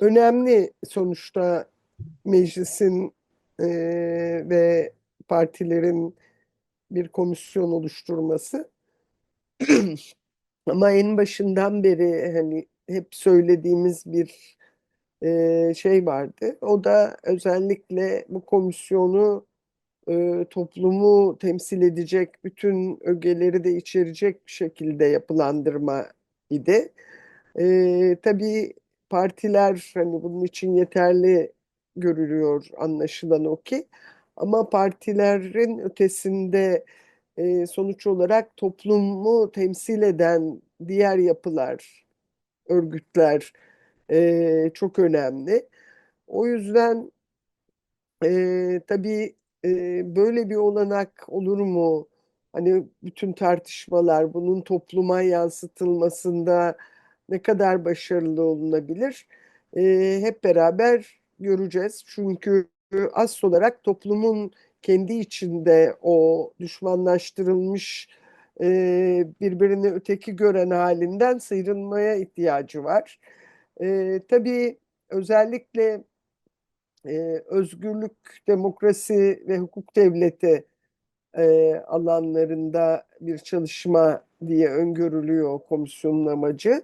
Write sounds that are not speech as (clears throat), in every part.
önemli sonuçta meclisin e, ve partilerin bir komisyon oluşturması. (clears throat) Ama en başından beri hani hep söylediğimiz bir e, şey vardı. O da özellikle bu komisyonu e, toplumu temsil edecek bütün ögeleri de içerecek bir şekilde yapılandırma idi. E, tabii partiler hani bunun için yeterli görülüyor anlaşılan o ki. Ama partilerin ötesinde e, sonuç olarak toplumu temsil eden diğer yapılar, örgütler e, çok önemli. O yüzden e, tabii e, böyle bir olanak olur mu? Hani bütün tartışmalar bunun topluma yansıtılmasında ne kadar başarılı olunabilir? E, hep beraber göreceğiz. Çünkü asıl olarak toplumun kendi içinde o düşmanlaştırılmış e, birbirini öteki gören halinden sıyrılmaya ihtiyacı var. E, tabii özellikle e, özgürlük, demokrasi ve hukuk devleti e, alanlarında bir çalışma diye öngörülüyor komisyonun amacı.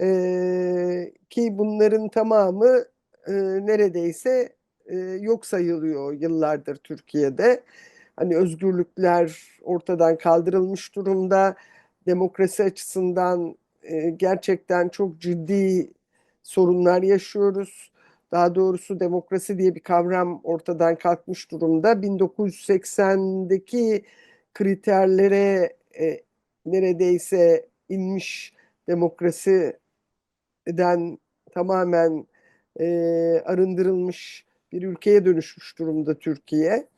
E, ki bunların tamamı e, neredeyse e, yok sayılıyor yıllardır Türkiye'de. Hani özgürlükler ortadan kaldırılmış durumda. Demokrasi açısından e, gerçekten çok ciddi sorunlar yaşıyoruz. Daha doğrusu demokrasi diye bir kavram ortadan kalkmış durumda. 1980'deki kriterlere e, neredeyse inmiş demokrasiden tamamen e, arındırılmış bir ülkeye dönüşmüş durumda Türkiye.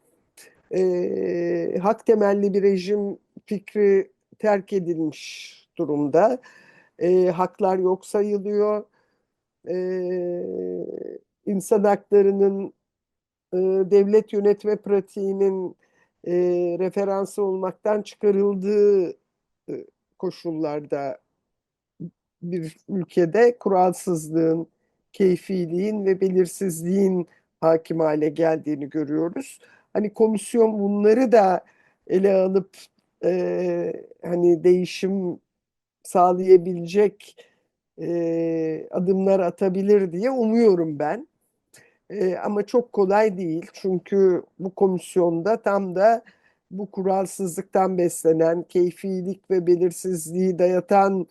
E, hak temelli bir rejim fikri terk edilmiş durumda. E, haklar yok sayılıyor. E, insan haklarının e, devlet yönetme pratiğinin e, referansı olmaktan çıkarıldığı e, koşullarda bir ülkede kuralsızlığın, keyfiliğin ve belirsizliğin hakim hale geldiğini görüyoruz. Hani komisyon bunları da ele alıp e, hani değişim sağlayabilecek e, adımlar atabilir diye umuyorum ben. E, ama çok kolay değil çünkü bu komisyonda tam da bu kuralsızlıktan beslenen, keyfilik ve belirsizliği dayatan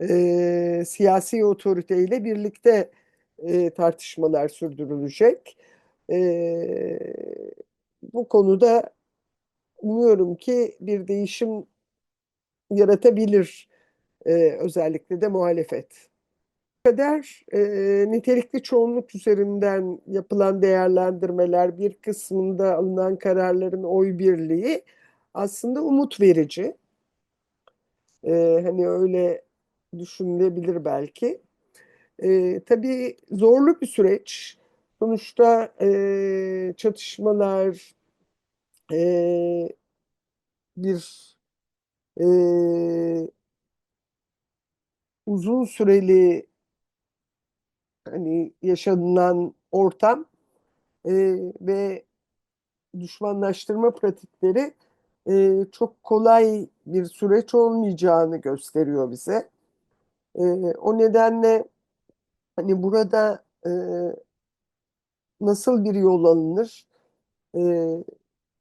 e, siyasi otoriteyle birlikte e, tartışmalar sürdürülecek. E, bu konuda umuyorum ki bir değişim yaratabilir e, özellikle de muhalefet. kadar e, nitelikli çoğunluk üzerinden yapılan değerlendirmeler bir kısmında alınan kararların oy birliği aslında umut verici. E, hani öyle düşünülebilir belki. E, tabii zorlu bir süreç. Sonuçta e, çatışmalar, e, bir e, uzun süreli hani yaşanılan ortam e, ve düşmanlaştırma pratikleri e, çok kolay bir süreç olmayacağını gösteriyor bize. E, o nedenle hani burada e, nasıl bir yol alınır e,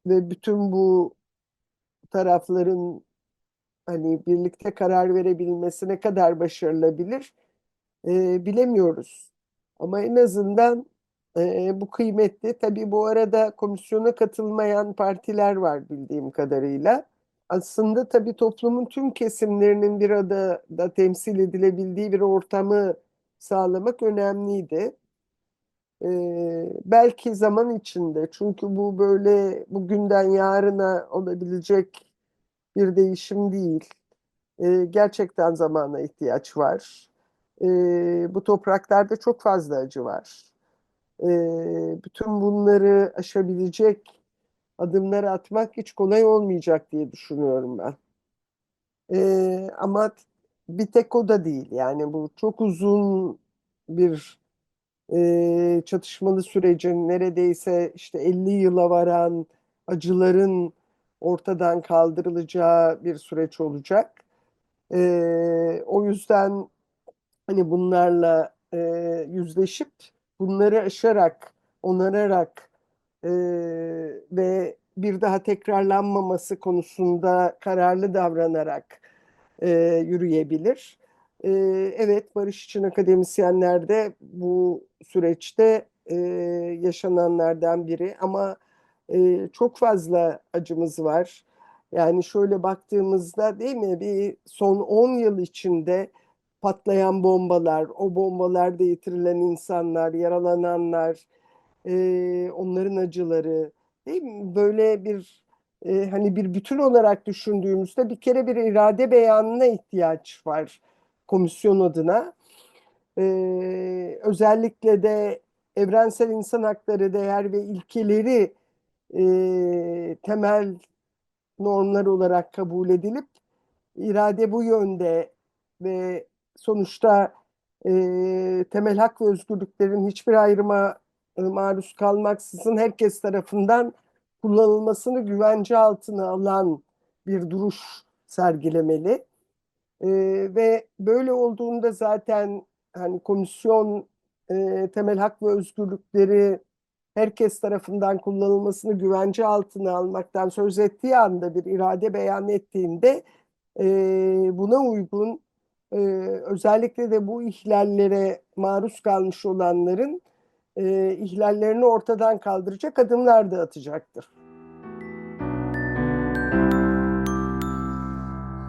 ve bütün bu tarafların hani birlikte karar verebilmesi ne kadar başarılabilir e, bilemiyoruz. Ama en azından e, bu kıymetli. Tabii bu arada komisyona katılmayan partiler var bildiğim kadarıyla. Aslında tabii toplumun tüm kesimlerinin bir arada da temsil edilebildiği bir ortamı sağlamak önemliydi. Ee, belki zaman içinde çünkü bu böyle bugünden yarına olabilecek bir değişim değil. Ee, gerçekten zamana ihtiyaç var. Ee, bu topraklarda çok fazla acı var. Ee, bütün bunları aşabilecek adımları atmak hiç kolay olmayacak diye düşünüyorum ben. Ee, ama bir tek o da değil. Yani bu çok uzun bir e, çatışmalı sürecin neredeyse işte 50 yıla varan acıların ortadan kaldırılacağı bir süreç olacak. E, o yüzden hani bunlarla e, yüzleşip bunları aşarak, onararak e, ve bir daha tekrarlanmaması konusunda kararlı davranarak e, yürüyebilir. E, evet, barış için akademisyenler de bu süreçte e, yaşananlardan biri ama e, çok fazla acımız var. Yani şöyle baktığımızda değil mi bir son 10 yıl içinde patlayan bombalar, o bombalarda yitirilen insanlar, yaralananlar, e, onların acıları, değil mi? Böyle bir e, hani bir bütün olarak düşündüğümüzde bir kere bir irade beyanına ihtiyaç var komisyon adına. E, özellikle de evrensel insan hakları değer ve ilkeleri e, temel normlar olarak kabul edilip irade bu yönde ve sonuçta e, temel hak ve özgürlüklerin hiçbir ayrıma maruz kalmaksızın herkes tarafından kullanılmasını güvence altına alan bir duruş sergilemeli. E, ve böyle olduğunda zaten hani komisyon e, temel hak ve özgürlükleri herkes tarafından kullanılmasını güvence altına almaktan söz ettiği anda bir irade beyan ettiğinde e, buna uygun e, özellikle de bu ihlallere maruz kalmış olanların e, ihlallerini ortadan kaldıracak adımlar da atacaktır.